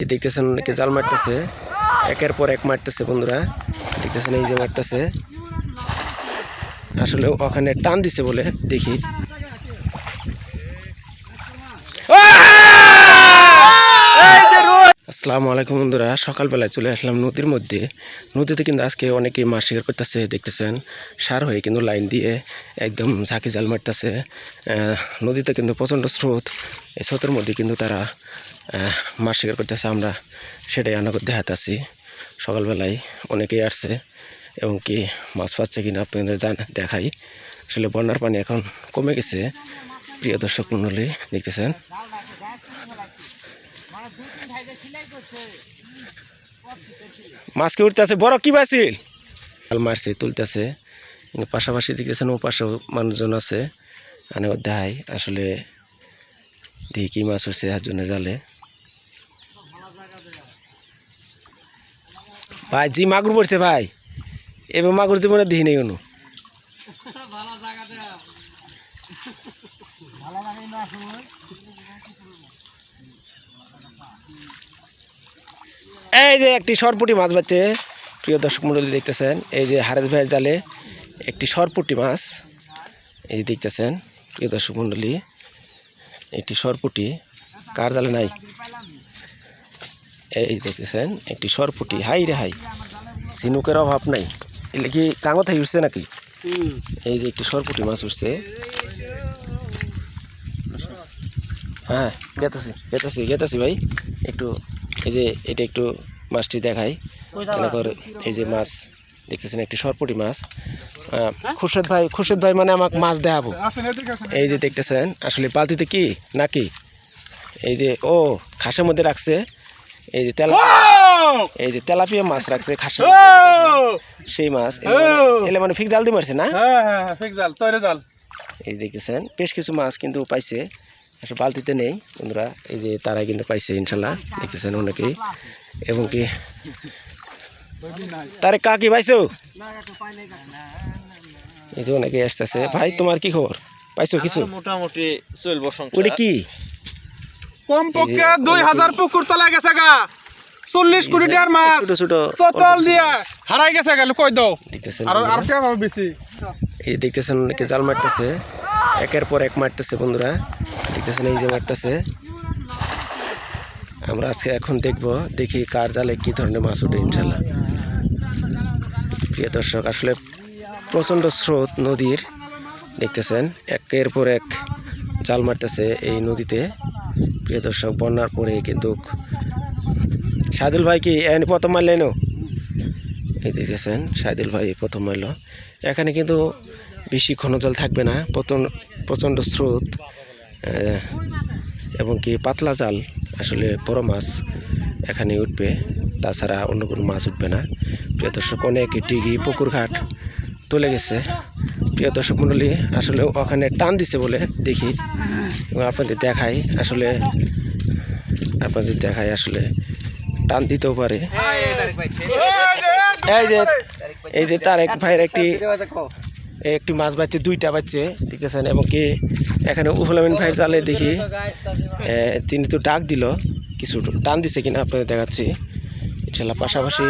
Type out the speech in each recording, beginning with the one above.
দেখতেছেন অনেকে জাল মারতেছে, একের পর এক মারতেছে বন্ধুরা। দেখতেছেন এই যে মারতেছে। আসলে ওখানে টান দিছে বলে দেখি। আসসালামু আলাইকুম বন্ধুরা, সকালবেলায় চলে আসলাম নদীর মধ্যে। নদীতে কিন্তু আজকে অনেকে মাছ শিকার করতেছে, দেখতেছেন। সার হয়ে কিন্তু লাইন দিয়ে একদম ঝাঁকি জাল মারতেছে। নদীতে কিন্তু প্রচণ্ড স্রোত, এই স্রোতের মধ্যে কিন্তু তারা মাছ শিকার করতেছে, আমরা সেটাই আনাগর দেখাতেছি সকালবেলায় অনেকেই আসছে, এবং কি মাছ পাচ্ছে কিনা আপনাদের জান, দেখাই। আসলে বন্যার পানি এখন কমে গেছে, প্রিয় দর্শক মণ্ডলী, দেখতেছেন। মাছ কি উঠতেছে। বড় কি পাইছিল জাল মারছে, তুলতেছে। পাশাপাশি দেখতেছেন ও পাশেও মানুষজন আছে। মানে দেখাই আসলে দেখি কি মাছ হচ্ছে হাত জন্য জালে। ভাই, জি মাগুর পড়ছে ভাই। এবার মাগুর জীবনে দেখি নেই কোনো। এই যে একটি সরপুটি মাছ বাচ্ছে প্রিয় দর্শক মণ্ডলী দেখতেছেন এই যে হারেস ভাইয়ের জালে একটি সরপুটি মাছ এই যে দেখতেছেন প্রিয় দর্শক মণ্ডলী একটি সরপুটি কার জালে নাই? এই দেখতেছেন একটি সরপুটি হাই রে হাই ঝিনুকের অভাব নাই এলে কি কাঙো থেকে উঠছে নাকি? এই যে একটি সরপুটি মাছ উঠছে হ্যাঁ গেতাছি গেতাছি গেতাছি ভাই। একটু এই যে এটা একটু মাছটি দেখাই। মনে করে এই যে মাছ দেখতেছেন একটি সরপুটি মাছ। আহ, খুরশেদ ভাই খুরশেদ ভাই মানে আমাকে মাছ দেখাবো এই যে দেখতেছেন আসলে বালতিতে কি নাকি? এই যে ও খাসের মধ্যে রাখছে। এই যে তেলা এই যে তেলাপিয়া মাছ রাখছে খাসের সেই মাছ। এলে মানে- মানে ফিক জাল দিয়ে মারছে না? হ্যাঁ হ্যাঁ এই দেখতেছেন বেশ কিছু মাছ কিন্তু পাইছে। আসলে বালতিতে নেই। বন্ধুরা এই যে তারাই কিন্তু পাইছে ইনশাল্লাহ দেখতেছেন অনেকেই। এবং কি তারে কাকি পাইছো? এই যে অনেকে আসতেছে। ভাই তোমার কি খবর? পাইছো কিছু? মোটামুটি চলবো ওটা কি? কমপক্ষে দুই হাজার পুকুর তলা গেছে গা। চল্লিশ কোটি টাকার মাছ। ছোট ছোট চতল দিয়া হারাই গেছে গেল কই দাও। আর আর? কে বেশি? এই দেখতেছেন অনেকে জাল মারতেছে। একের পর এক মারতেছে বন্ধুরা। দেখতেছেন এই যে মারতেছে। আমরা আজকে এখন দেখব, দেখি কার জালে কি ধরনের মাছ ওঠে ইনশাল্লাহ প্রিয় দর্শক, আসলে প্রচণ্ড স্রোত নদীর, দেখতেছেন, একের পর এক জাল মারতেছে এই নদীতে। প্রিয় দর্শক, বন্যার পরে কিন্তু সাদুল ভাই কি প্রথম মারলেন এই দেখতেছেন সাইদুল ভাই প্রথম মারল। এখানে কিন্তু বেশি ঘন জল থাকবে না প্রচণ্ড প্রচণ্ড স্রোত এবং কি পাতলা জাল আসলে বড় মাছ এখানে উঠবে তাছাড়া অন্য কোনো মাছ উঠবে না প্রিয় দর্শক অনেক ডিগি পুকুর ঘাট তুলে গেছে প্রিয় দর্শক মণ্ডলী আসলে ওখানে টান দিছে বলে দেখি এবং আপনাদের দেখাই আসলে আপনাদের দেখাই আসলে টান দিতেও পারে এই যে এই যে তার এক ভাইয়ের একটি একটি মাছ বাচ্চে দুইটা বাচ্চে দেখতেছেন এবং কি এখানে উফলামিন ভাইয়ের জালে দেখি তিনি তো ডাক দিল কিছু টান দিছে কিনা আপনাদের দেখাচ্ছি। ইনশাল্লাহ পাশাপাশি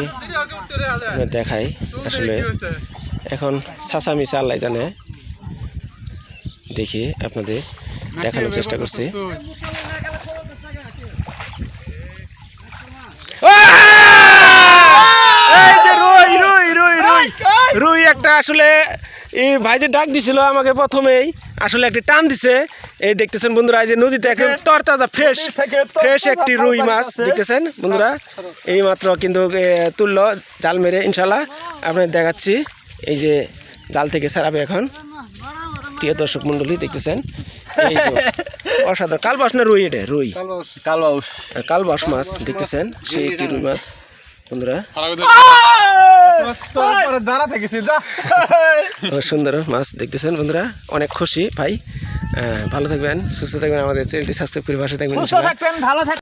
দেখাই আসলে এখন সাসা মিশা আল্লাহ জানে। দেখি আপনাদের দেখানোর চেষ্টা করছি এই যে রুই রুই রুই রুই রুই একটা আসলে এই ভাই যে ডাক দিছিল আমাকে প্রথমেই আসলে একটা টান দিছে। এই দেখতেছেন বন্ধুরা এই যে নদীতে একদম তরতাজা ফ্রেশ ফ্রেশ একটি রুই মাছ দেখতেছেন বন্ধুরা। এই মাত্র কিন্তু তুললো জাল মেরে ইনশাল্লাহ আপনাদের দেখাচ্ছি। এই যে জাল থেকে ছাড়াবে এখন। প্রিয় দর্শক মন্ডলী দেখতেছেন? এই যে অসাধারণ কালবাস না রুই এটা রুই। কালবাউস কালবাস মাছ দেখতেছেন? সেই একটি রুই মাছ। বন্ধুরা। সুন্দর মাছ দেখতেছেন বন্ধুরা। অনেক খুশি ভাই। আহ, ভালো থাকবেন সুস্থ থাকবেন আমাদের চ্যানেলটি স্বাস্থ্য করে পাশে থাকবেন ভালো থাক